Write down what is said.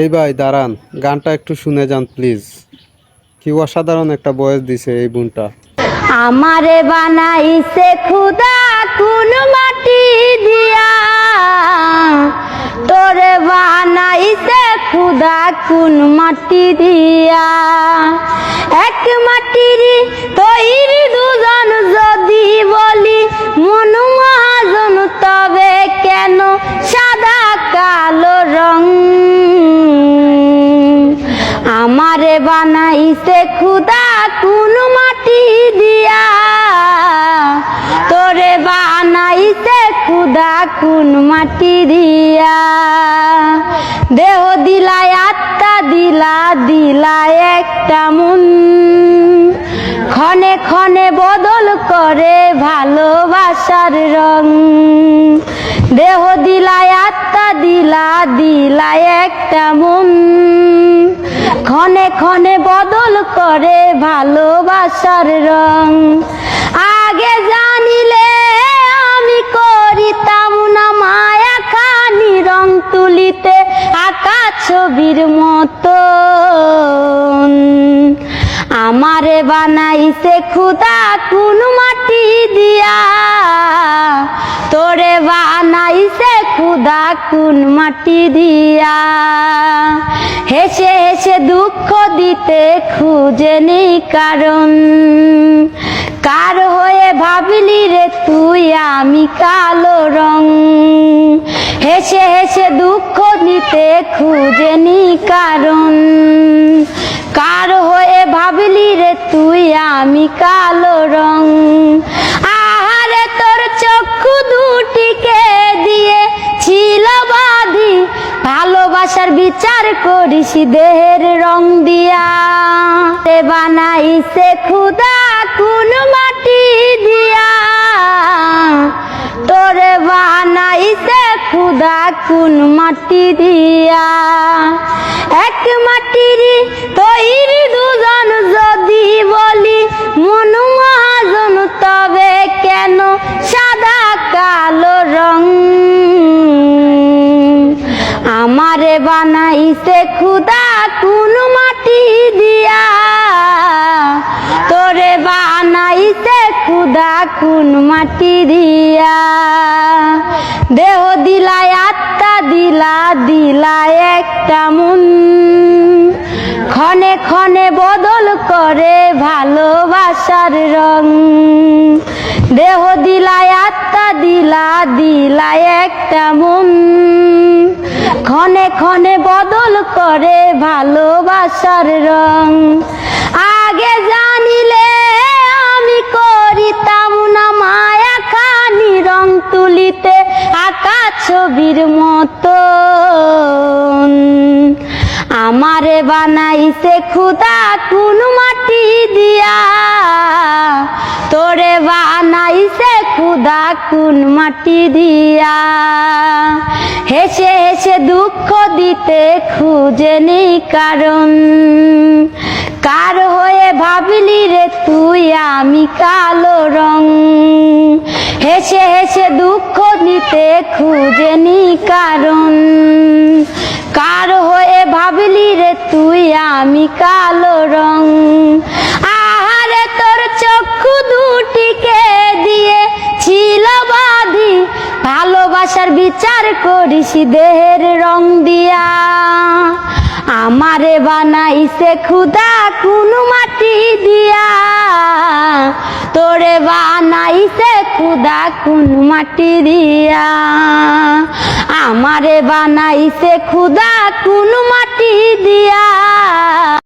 এই ভাই, দাঁড়ান। গানটা একটু শুনে যান প্লিজ কি অসাধারণ একটা বয়স দিছে এই বোনটা। আমারে বানাইছে খুদা কোন মাটি দিয়া। তোরে বানাইছে খুদা কোন মাটি দিয়া। এক মাটির তৈরি দুজন যদি বলি আমারে বানাইছে খুদা কোন মাটি দিয়া। তোরে বানাইছে খুদা কোন মাটি দিয়া। দেহ দিলায় আত্মা দিলা দিলায় একটা মন। ক্ষণে ক্ষণে বদল করে ভালোবাসার রং। দেহ দিলায় আত্মা দিলা দিলায় একটা মন। ক্ষণে ক্ষণে বদল করে ভালোবাসার রং। আগে জানিলে আমি করিতাম না মায়া খানি রং তুলিতে আঁকা ছবির মতো আমারে বানাইছে খুদা কোন মাটি দিয়া। তোরে বানাইছে খুদা কোন মাটি দিয়া। হেসে হেসে দুঃখ দিতে খুঁজে নেই কারণ। কার হয়ে ভাবলি রে তুই আমি কালো রং? হেসে হেসে দুঃখ দিতে খুঁজে নি কারণ। কার হয়ে ভাবলি রে তুই আমি কালো রং? বিচার করিস দেহের রং দিয়া। তে বানাইছে খুদা কোন মাটি দিয়া। তোরে বানাইছে খুদা কোন মাটি দিয়া। এক মাটির তৈরি দুজন যদি বলি, মন বানাইছে খুদা কোন মাটি দিয়া। তোরে বানাইছে খুদা কোন মাটি দিয়া। দেহ দিলায় আত্মা দিলা দিলায় একটা মন। ক্ষণে ক্ষণে বদল করে ভালোবাসার রং। দেহ দিলায় আত্মা দিলা দিলায় একটা মন। ক্ষণে ক্ষণে বদল করে ভালোবাসার রং। আগে জানিলে আমি করিতাম না মায়া খানি রং তুলিতে আঁকা ছবির মতো আমারে বানাইছে খুদা কোন মাটি দিয়া, তোরে বানাইছে খুদা কোন মাটি দিয়া? হেসে হেসে দুঃখ দিতে খুঁজে নেই কারণ। কার হয়ে ভাবলি রে তুই? আমি কালো রং। হেসে হেসে দুঃখ দিতে খুঁজে নি কারণ। কার হয়ে ভাবলি রে তুই? আমি কালো রং। আহারে তোর চক্ষু দুটিকে দিয়ে ভালোবাসার বিচার করিস, দেহের রং দিয়া। আমারে বানাইছে খুদা কোন মাটি দিয়া। তোরে বানাইছে খুদা কোন মাটি দিয়া। আমারে বানাইছে খুদা কোন মাটি দিয়া।